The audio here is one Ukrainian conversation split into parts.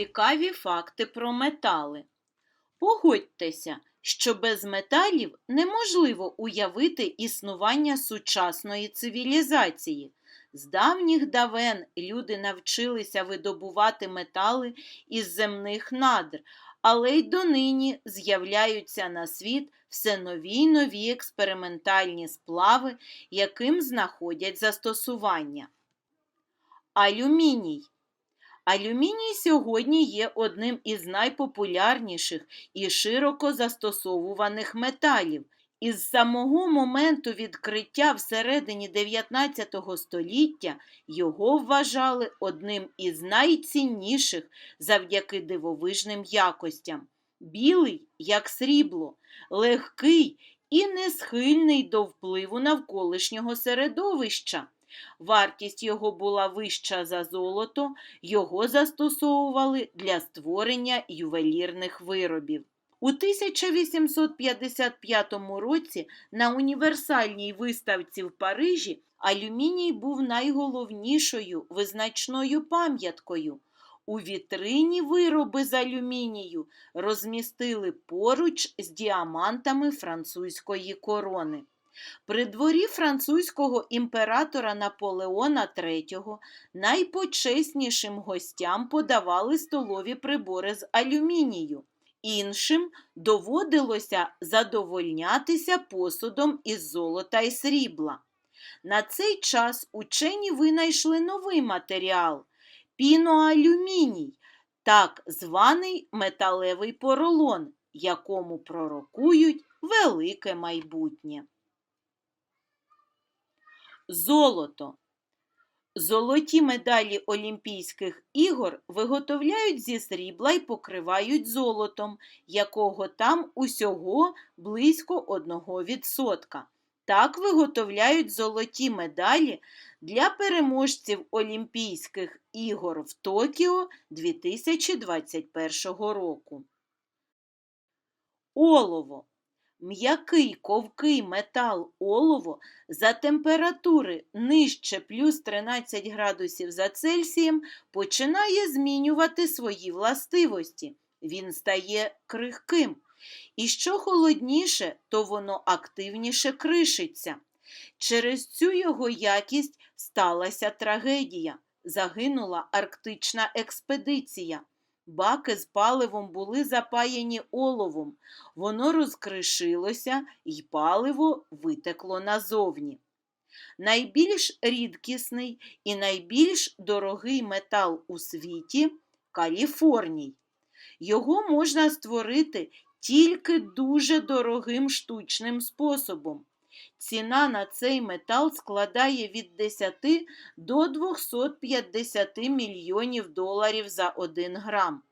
Цікаві факти про метали. Погодьтеся, що без металів неможливо уявити існування сучасної цивілізації. З давніх давен люди навчилися видобувати метали із земних надр, але й донині з'являються на світ все нові й нові експериментальні сплави, яким знаходять застосування. Алюміній. Алюміній сьогодні є одним із найпопулярніших і широко застосовуваних металів. Із самого моменту відкриття всередині 19 століття його вважали одним із найцінніших завдяки дивовижним якостям. Білий, як срібло, легкий і не схильний до впливу навколишнього середовища. Вартість його була вища за золото, його застосовували для створення ювелірних виробів. У 1855 році на універсальній виставці в Парижі алюміній був найголовнішою визначною пам'яткою. У вітрині вироби з алюмінію розмістили поруч з діамантами французької корони. При дворі французького імператора Наполеона III найпочеснішим гостям подавали столові прибори з алюмінію. Іншим доводилося задовольнятися посудом із золота і срібла. На цей час учені винайшли новий матеріал піноалюміній, так званий металевий поролон, якому пророкують велике майбутнє. Золото. Золоті медалі Олімпійських ігор виготовляють зі срібла і покривають золотом, якого там усього близько 1%. Так виготовляють золоті медалі для переможців Олімпійських ігор в Токіо 2021 року. Олово. М'який ковкий метал олово за температури нижче плюс 13 градусів за Цельсієм починає змінювати свої властивості. Він стає крихким. І що холодніше, то воно активніше кришиться. Через цю його якість сталася трагедія. Загинула арктична експедиція. Баки з паливом були запаяні оловом, воно розкришилося і паливо витекло назовні. Найбільш рідкісний і найбільш дорогий метал у світі каліфорній. Його можна створити тільки дуже дорогим штучним способом. Ціна на цей метал складає від 10 до 250 мільйонів доларів за 1 грам.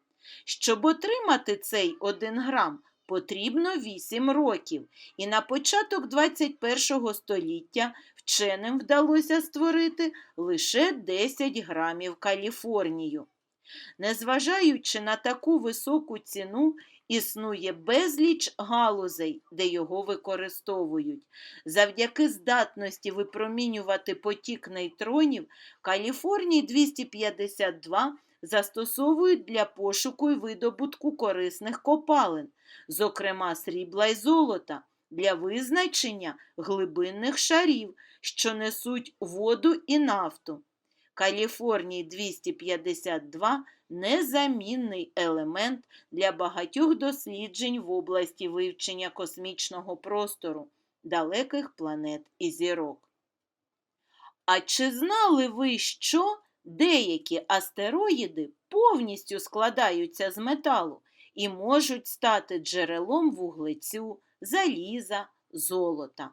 Щоб отримати цей 1 грам, потрібно 8 років, і на початок 21 століття вченим вдалося створити лише 10 грамів Каліфорнію. Незважаючи на таку високу ціну, Існує безліч галузей, де його використовують. Завдяки здатності випромінювати потік нейтронів, Каліфорній 252 застосовують для пошуку і видобутку корисних копалин, зокрема срібла й золота, для визначення глибинних шарів, що несуть воду і нафту. Каліфорній 252 незамінний елемент для багатьох досліджень в області вивчення космічного простору, далеких планет і зірок. А чи знали ви, що деякі астероїди повністю складаються з металу і можуть стати джерелом вуглецю, заліза, золота?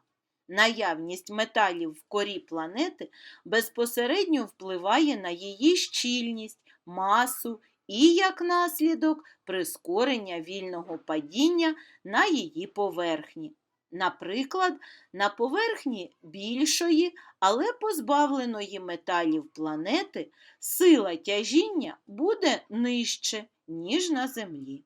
Наявність металів в корі планети безпосередньо впливає на її щільність, масу і, як наслідок, прискорення вільного падіння на її поверхні. Наприклад, на поверхні більшої, але позбавленої металів планети сила тяжіння буде нижче, ніж на Землі.